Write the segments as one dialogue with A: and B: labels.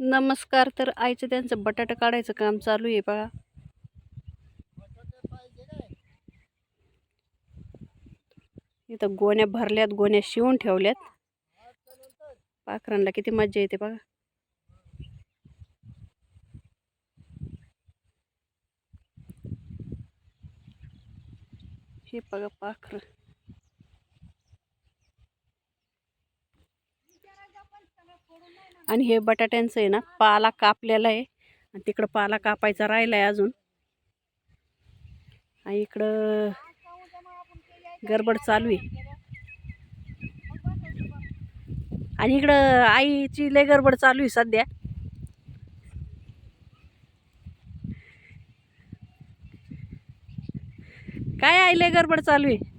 A: नमस्कार तर आईचं त्यांचं बटाटा काढायचं काम चालू आहे बघा. इथं गोण्या भरल्यात गोण्या शिवून ठेवल्यात. पाखरांना किती मज्जा येते बघा. हे बघा पाखरं. आणि हे बटाट्यांचं आहे ना पाला कापलेला आहे. आणि तिकडं पाला कापायचा राहिला आहे अजून. आणि इकडं गडबड चालू आहे. आणि इकडं आईची लय गडबड चालू आहे सध्या. काय आई लय गडबड चालू आहे?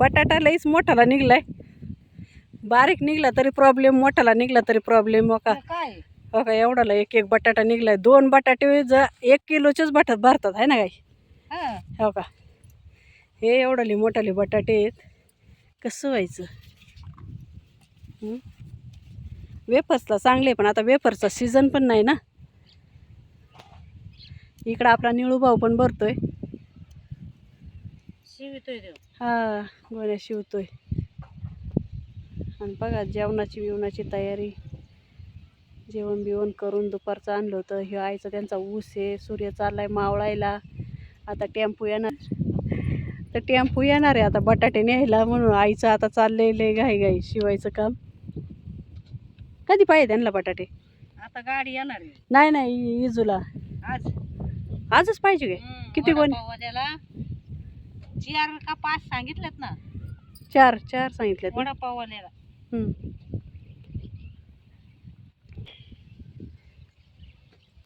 A: बटाटा लईच मोठाला निघलाय. बारीक निघला तरी प्रॉब्लेम मोठाला निघला तरी प्रॉब्लेम हो का?
B: काय?
A: हो का एवढाला एक एक बटाटा निघलाय. दोन बटाटे ज एक किलोचेच बटाट भरतात आहे ना काही? हो. का? हे एवढाले मोठाले बटाटे आहेत. कसं व्हायचं? वेफर्सला चांगले पण आता वेफर्सचा सीझन पण नाही ना. इकडं आपला निळू भाऊ पण भरतोय.
B: शिवितोय देव.
A: हा गोळ्या शिवतोय. आणि बघा जेवणाची बिवणाची तयारी. जेवण बिवण करून दुपारचं आणलं होतं. हे आईचं त्यांचा ऊस आहे. सूर्य चाललाय मावळायला. आता टेम्पो येणार. तर टेम्पो येणार आहे. आता बटाटे न्यायला म्हणून आईचं आता चाललंय लय घाई घाई शिवायचं काम. कधी पाहिजे त्यांना बटाटे?
B: आता गाडी येणार.
A: नाही नाही इजूला.
B: आज.
A: आजच पाहिजे काय? किती कोणी?
B: चार का पाच सांगितलेत ना?
A: चार चार सांगितलेत. ना?
B: वडापाववाल्याला
A: हं.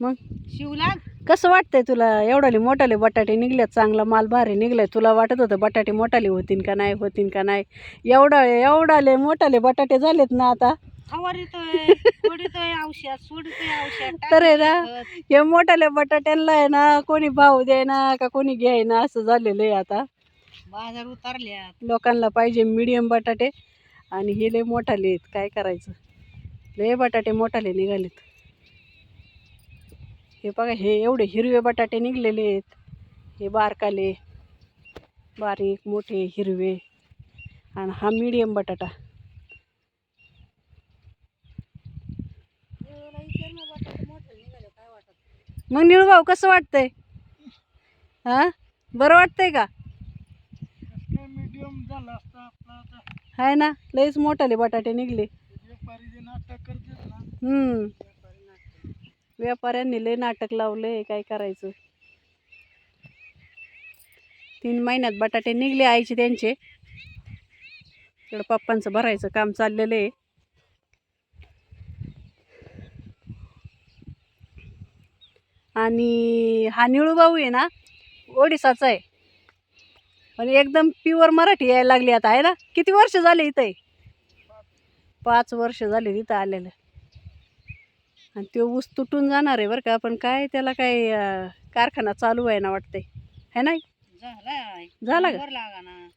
A: मग?
B: शिवला?
A: कसं वाटतंय तुला? एवढाले मोठाले बटाटे निघल्यात चांगला माल भारी निघलाय. तुला वाटत होतं बटाटे मोठाले होतीन का नाही होतीन का नाही? एवढा एवढाले मोठाले बटाटे झालेत ना आता?
B: फवारितोय सोडितोय औषध सोडितोय औषध
A: तर आहे ना
B: खत.
A: हे मोठाले बटाट्यांना आहे ना कोणी भाव द्यायना का कोणी घ्यायना असं झालेलं आहे आता.
B: बाजार उतरल्यात.
A: लोकांना पाहिजे मिडियम बटाटे. आणि हे लय मोठाले आहेत. काय करायचं? लय बटाटे मोठाले निघालेत. हे बघा हे एवढे हिरवे बटाटे निघलेले आहेत. हे बारकाले. बारीक मोठे हिरवे. आणि हा मिडियम बटाटा. मग निळभाऊ कसं वाटतंय? हा? बरं वाटतंय का
B: मीडियम झाला असता आपला आता
A: हाय ना लयच मोठाले बटाटे निघले.
B: ना
A: हम्म. व्यापाऱ्यांनी लय नाटक लावले काय करायचं? तीन महिन्यात बटाटे निघले आईचे त्यांचे. इकडं पप्पांचं भरायचं काम चाललेलं आहे. आणि हा निळू भाऊ आहे ना ओडिसाचा आहे. पण एकदम प्युअर मराठी यायला लागली आता आहे ना? किती वर्ष झाले इथं? पाच वर्ष झाले तिथं आलेलं. आणि तो ऊस तुटून जाणार आहे बरं का पण काय त्याला काय कारखाना चालू आहे ना वाटतंय. है नाही? झाला का?
B: नंबर लागा ना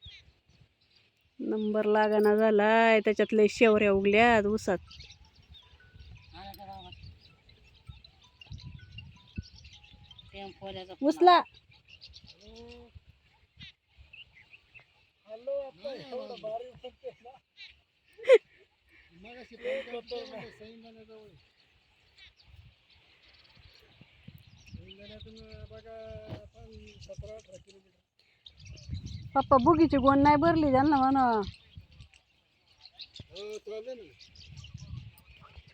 A: नंबर लागाना झालाय. त्याच्यातले शेवऱ्या उगल्यात ऊसात.
B: बाबा? टेम्पोवाल्याचा फोन
A: ऊसला पप्पा बुगीची गोण नाही भरली त्यांना म्हणा.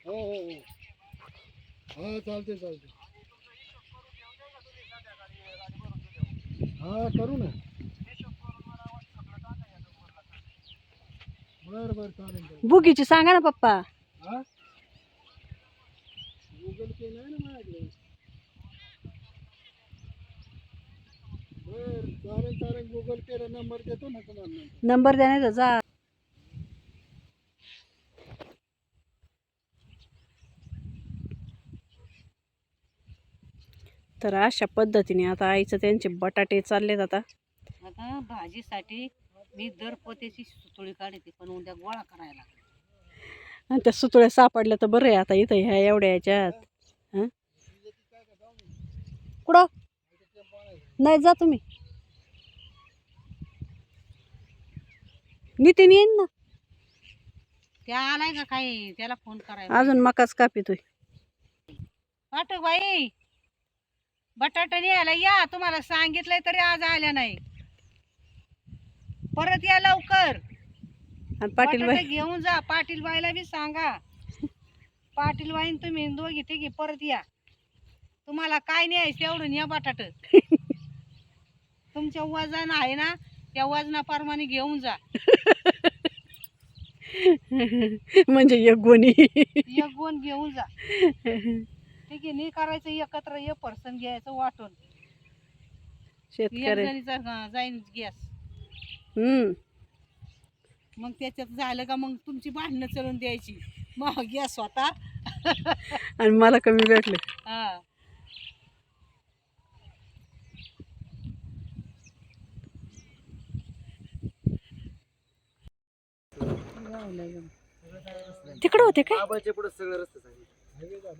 C: हो हो हो हा. चालते चालते हा करू ना. बर बर चालेल चालेल.
A: बुगीची सांगा ना पप्पा.
C: हा? गुगल पे नाही ना माझ्याकडे. बर चालेल चालेल. गुगल पेला नंबर देतो ना तुम्हाला नंतर.
A: नंबर द्या नाही तर जा. तर अशा पद्धतीने आता आईचं त्यांचे बटाटे चाललेत आता.
B: आता भाजीसाठी मी दर पोत्याची सुतळी काढते पण उद्या गोळा करायला लागला.
A: आणि त्या सुतुळ्या सापडल्या तर बरं आहे आता इथं ह्या एवढ्या ह्याच्यात हां? कुठं? नाही जा तुम्ही. नितीन येईन ना?
B: त्या आलाय का काही? त्याला फोन करायला.
A: अजून मकाच कापितोय.
B: वाटू बाई. बटाटा न्यायला या. तुम्हाला सांगितलंय तरी आज आल्या नाही. परत या लवकर.
A: आणि पाटील
B: बटाटे
A: बाई
B: घेऊन जा पाटील बाईला बी सांगा. पाटील बाईन तुम्ही दोघी तिघी परत या. तुम्हाला काय न्यायचं तेवढं या बटाट. तुमच्या वजन आहे ना त्या वजनाप्रमाणे घेऊन जा.
A: म्हणजे एक गोणी.
B: एक गोण घेऊन जा. ठीक आहे नाही करायचं एकत्र एक पर्सन घ्यायचं वाटून. एक
A: शेतकरी
B: जणीचा अं, जाईन गॅस. मग त्याच्यात झालं का मग तुमची भांडणं चलून द्यायची. मग गॅस स्वतः.
A: आणि मला कमी भेटले.
B: हा.
A: तिकडं होते काय?
C: आबाच्या पुढे सगळं रस्ते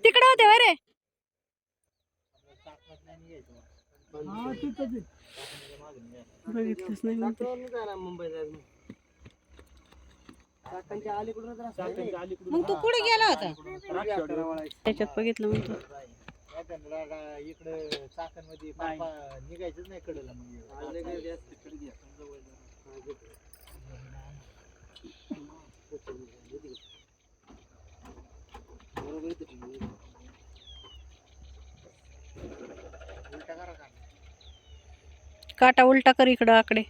A: तिकडं होते वय रे बघितलंच नाही
B: मग तू कुठे गेला होता?
A: त्याच्यात बघितलं म्हणतो
C: इकडे चाकणमध्ये निघायचंच नाही कडेला
A: काटा उलटा कर इकडं आकडे.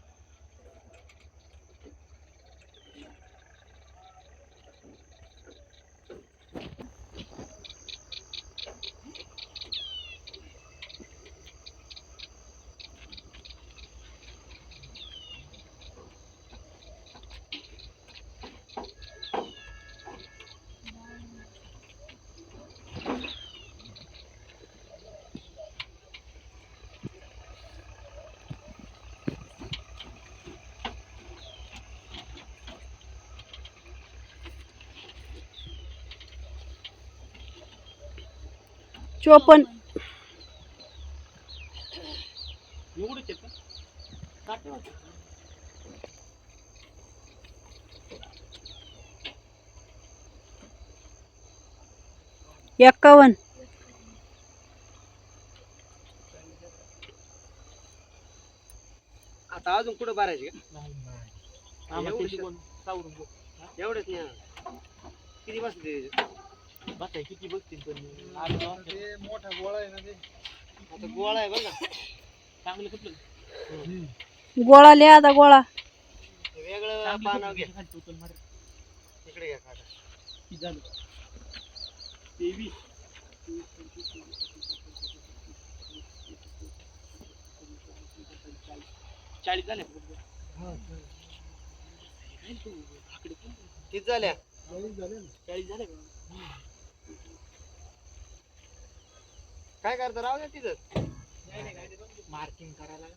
A: चोपन्न. एक्कावन्न
C: आता अजून कुठं भरायचे? एवढेच नाही. किती बसते किती बसतील पण मोठा गोळा आहे ना ते आता गोळा. आहे बघा चांगलं कुठलं
A: गोळा लिहा आता गोळा
C: वेगळं पानाव घ्या इकडे घ्या काका तेवीस चाळीस झाले किती झाल्या चाळीस झाले काय करता? राहू द्या तिथं. मार्किंग करायला